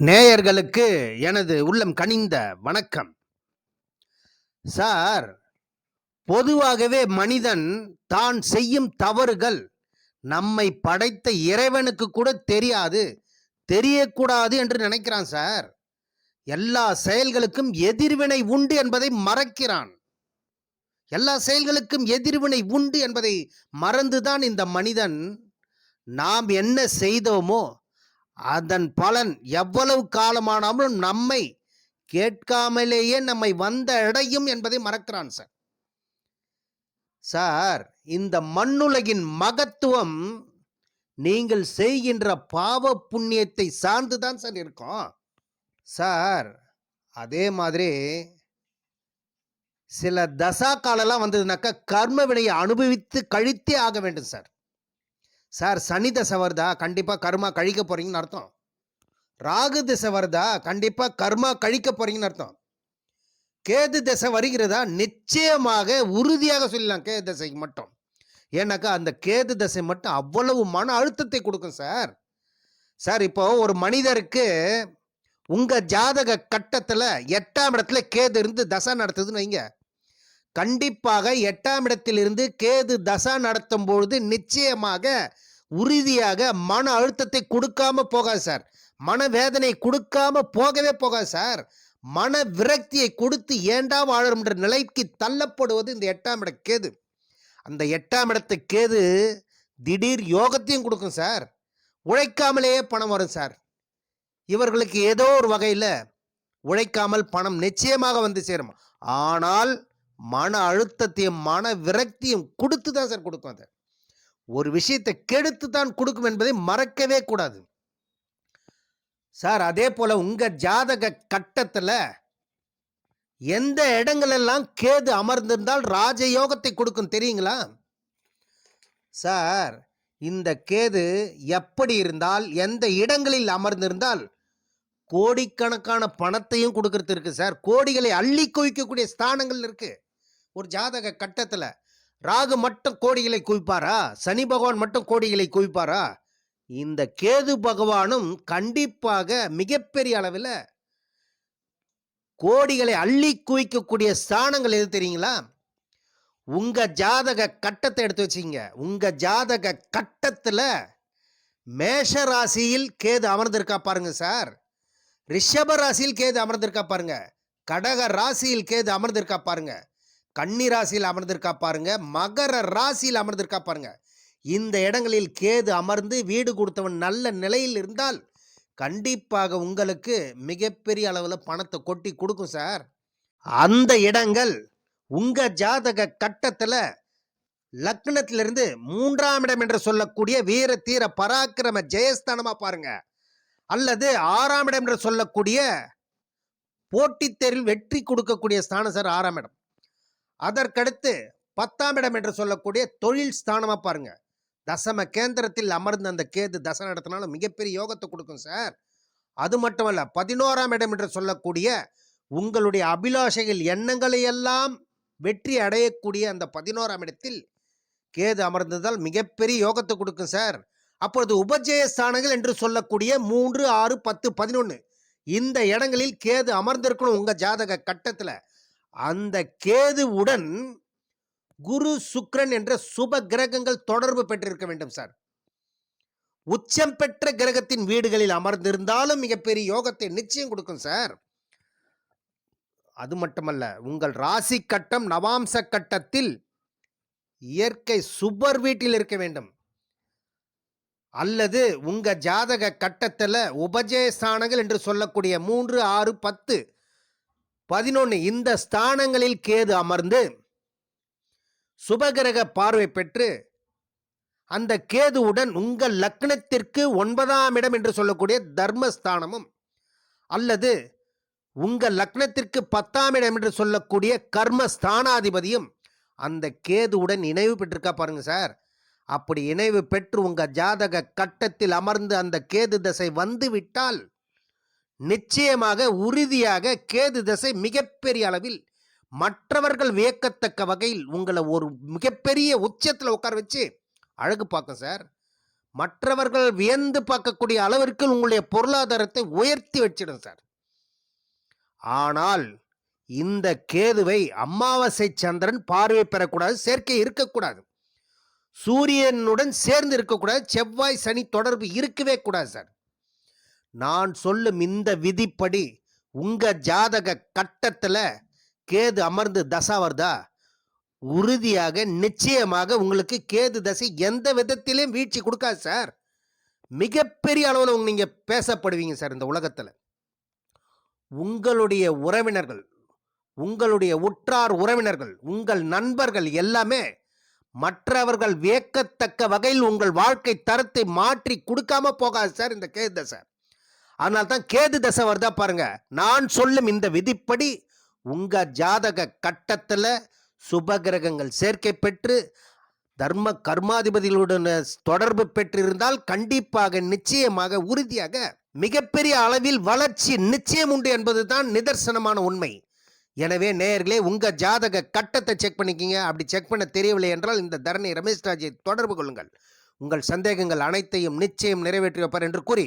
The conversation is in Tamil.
நேயர்களுக்கு எனது உள்ளம் கனிந்த வணக்கம். சார் பொதுவாகவே மனிதன் தான் செய்யும் தவறுகள் நம்மை படைத்த இறைவனுக்கு கூட தெரியாது தெரியக்கூடாது என்று நினைக்கிறான் சார். எல்லா செயல்களுக்கும் எதிர்வினை உண்டு என்பதை மறக்கிறான். எல்லா செயல்களுக்கும் எதிர்வினை உண்டு என்பதை மறந்துதான் இந்த மனிதன் நாம் என்ன செய்தோமோ அதன் பலன் எவ்வளவு காலமானாலும் நம்மை கேட்காமலேயே நம்மை வந்த இடையும் என்பதை மறக்கிறான் சார். சார் இந்த மண்ணுலகின் மகத்துவம் நீங்கள் செய்கின்ற பாவ புண்ணியத்தை சார்ந்துதான் சார் இருக்கும். சார் அதே மாதிரி சில தசா காலம்லாம் வந்ததுனாக்கா கர்ம வினையை அனுபவித்து கழித்தே ஆக வேண்டும் சார். சார் சனி தசை வருதா? கண்டிப்பாக கர்மா கழிக்க போகிறீங்கன்னு அர்த்தம். ராகு திசை வருதா? கண்டிப்பாக கர்மா கழிக்க போகிறீங்கன்னு அர்த்தம். கேது திசை வருகிறதா? நிச்சயமாக உறுதியாக சொல்லலாம் கேது தசைக்கு மட்டும். ஏன்னாக்கா அந்த கேது தசை மட்டும் அவ்வளவு மன அழுத்தத்தை கொடுக்கும் சார். சார் இப்போ ஒரு மனிதருக்கு உங்கள் ஜாதக கட்டத்தில் எட்டாம் இடத்துல கேது இருந்து தசை நடத்துதுன்னு வைங்க. கண்டிப்பாக எட்டாம் இடத்திலிருந்து கேது தசா நடத்தும் பொழுது நிச்சயமாக உறுதியாக மன அழுத்தத்தை கொடுக்காம போகாது சார். மனவேதனை கொடுக்காம போகவே போகாது சார். மன விரக்தியை கொடுத்து ஏண்டா வாழற நிலைக்கு தள்ளப்படுவது இந்த எட்டாம் இட கேது. அந்த எட்டாம் இடத்து கேது திடீர் யோகத்தையும் கொடுக்கும் சார். உழைக்காமலேயே பணம் வரும் சார். இவர்களுக்கு ஏதோ ஒரு வகையில் உழைக்காமல் பணம் நிச்சயமாக வந்து சேரும். ஆனால் மன அழுத்தத்தையும் மன விரக்தியும் கொடுத்து தான் சார் கொடுக்கும் அது. ஒரு விஷயத்தை கெடுத்து தான் கொடுக்கும் என்பதை மறக்கவே கூடாது. சார் அதே போல உங்க ஜாதக கட்டத்தில் எந்த இடங்களெல்லாம் கேது அமர்ந்திருந்தால் ராஜயோகத்தை கொடுக்கும் தெரியுங்களா? சார் இந்த கேது எப்படி இருந்தால் எந்த இடங்களில் அமர்ந்திருந்தால் கோடிக்கணக்கான பணத்தையும் கொடுக்கறது இருக்கு சார். கோடிகளை அள்ளி குவிக்கக்கூடிய ஸ்தானங்கள் இருக்கு. ஒரு ஜாதக கட்டத்தில். ராகு மட்டும் கோடிகளை குவிப்பாரா? சனி பகவான் மட்டும் கோடிகளை குவிப்பாரா? இந்த கேது பகவானும் கண்டிப்பாக மிகப்பெரிய அளவில் கோடிகளை அள்ளி குவிக்கக்கூடிய ஸ்தானங்கள் எது தெரியுங்களா? உங்க ஜாதக கட்டத்தை எடுத்து வச்சிங்க உங்க ஜாதக கட்டத்தில் மேஷ ராசியில் கேது அமர்ந்திருக்கா பாருங்க சார். ரிஷப ராசியில் கேது அமர்ந்திருக்கா பாருங்க. கடக ராசியில் கேது அமர்ந்திருக்கா பாருங்க. கன்னி ராசியில் அமர்ந்திருக்கா பாருங்க. மகர ராசியில் அமர்ந்திருக்கா பாருங்க. இந்த இடங்களில் கேது அமர்ந்து வீடு கொடுத்தவன் நல்ல நிலையில் இருந்தால் கண்டிப்பாக உங்களுக்கு மிகப்பெரிய அளவில் பணத்தை கொட்டி கொடுக்கும் சார். அந்த இடங்கள் உங்க ஜாதக கட்டத்தில் லக்னத்திலிருந்து மூன்றாம் இடம் என்று சொல்லக்கூடிய வீர தீர பராக்கிரம ஜெயஸ்தானமா பாருங்க. அல்லது ஆறாம் இடம் என்று சொல்லக்கூடிய போட்டித் தேர்வில் வெற்றி கொடுக்கக்கூடிய ஸ்தானம் சார் ஆறாம் இடம். அதற்கடுத்து பத்தாம் இடம் என்று சொல்லக்கூடிய தொழில் ஸ்தானமா பாருங்க. தசம கேந்திரத்தில் அமர்ந்த அந்த கேது தசை நடத்தினால மிகப்பெரிய யோகத்தை கொடுக்கும் சார். அது மட்டுமல்ல பதினோராம் இடம் என்று சொல்லக்கூடிய உங்களுடைய அபிலாஷைகள் எண்ணங்களை எல்லாம் வெற்றி அடையக்கூடிய அந்த பதினோராம் இடத்தில் கேது அமர்ந்ததால் மிகப்பெரிய யோகத்தை கொடுக்கும் சார். அப்பொழுது உபஜய ஸ்தானங்கள் என்று சொல்லக்கூடிய மூன்று ஆறு பத்து பதினொன்று இந்த இடங்களில் கேது அமர்ந்திருக்கணும் உங்கள் ஜாதக கட்டத்தில். அந்த கேதுவுடன் குரு சுக்ரன் என்ற சுப கிரகங்கள் தொடர்பு பெற்றிருக்க வேண்டும் சார். உச்சம் பெற்ற கிரகத்தின் வீடுகளில் அமர்ந்திருந்தாலும் மிகப்பெரிய யோகத்தை நிச்சயம் கொடுக்கும் சார். அது மட்டுமல்ல உங்கள் ராசி கட்டம் நவாம்ச கட்டத்தில் இயற்கை சுபர் வீட்டில் இருக்க வேண்டும். அல்லது உங்க ஜாதக கட்டத்தில் உபஜயஸ்தானங்கள் என்று சொல்லக்கூடிய மூன்று ஆறு பத்து பதினொன்று இந்த ஸ்தானங்களில் கேது அமர்ந்து சுபகிரக பார்வை பெற்று அந்த கேதுவுடன் உங்கள் லக்னத்திற்கு ஒன்பதாம் இடம் என்று சொல்லக்கூடிய தர்மஸ்தானமும் அல்லது உங்கள் லக்னத்திற்கு பத்தாம் இடம் என்று சொல்லக்கூடிய கர்ம ஸ்தானாதிபதியும் அந்த கேதுவுடன் இணைவு பெற்றிருக்கா பாருங்க சார். அப்படி இணைவு பெற்று உங்கள் ஜாதக கட்டத்தில் அமர்ந்து அந்த கேது தசை வந்துவிட்டால் நிச்சயமாக உறுதியாக கேது தசை மிகப்பெரிய அளவில் மற்றவர்கள் வியக்கத்தக்க வகையில் உங்களை ஒரு மிகப்பெரிய உச்சத்தில் உட்கார வச்சு அழகு பார்க்கும் சார். மற்றவர்கள் வியந்து பார்க்கக்கூடிய அளவிற்கு உங்களுடைய பொருளாதாரத்தை உயர்த்தி வச்சிடும் சார். ஆனால் இந்த கேதுவை அமாவாசை சந்திரன் பார்வை பெறக்கூடாது சேர்க்கை இருக்கக்கூடாது. சூரியனுடன் சேர்ந்து இருக்கக்கூடாது செவ்வாய் சனி தொடர்பு இருக்கவே கூடாது சார். நான் சொல்லும் இந்த விதிப்படி உங்க ஜாதக கட்டத்துல கேது அமர்ந்து தசா வருதா? உறுதியாக நிச்சயமாக உங்களுக்கு கேது தசை எந்த விதத்திலையும் வீழ்ச்சி கொடுக்காது சார். மிகப்பெரிய அளவில் நீங்க பேசப்படுவீங்க சார் இந்த உலகத்தில். உங்களுடைய உறவினர்கள் உங்களுடைய உற்றார் உறவினர்கள் உங்கள் நண்பர்கள் எல்லாமே மற்றவர்கள் வியக்கத்தக்க வகையில் உங்கள் வாழ்க்கை தரத்தை மாற்றி கொடுக்காம போகாது சார் இந்த கேது தசை. அதனால தான் கேது தசை வருதா பாருங்க. நான் சொல்லும் இந்த விதிப்படி உங்க ஜாதக கட்டத்தில் சுபகிரகங்கள் சேர்க்கை பெற்று தர்ம கர்மாதிபதிகளுடன் தொடர்பு பெற்றிருந்தால் கண்டிப்பாக நிச்சயமாக உறுதியாக மிகப்பெரிய அளவில் வளர்ச்சி நிச்சயம் உண்டு என்பது தான் நிதர்சனமான உண்மை. எனவே நேயர்களே உங்க ஜாதக கட்டத்தை செக் பண்ணிக்கிங்க. அப்படி செக் பண்ண தெரியவில்லை என்றால் இந்த தரணி ரமேஷ் ராஜை தொடர்பு கொள்ளுங்கள். உங்கள் சந்தேகங்கள் அனைத்தையும் நிச்சயம் நிறைவேற்றி வைப்பார் என்று கூறி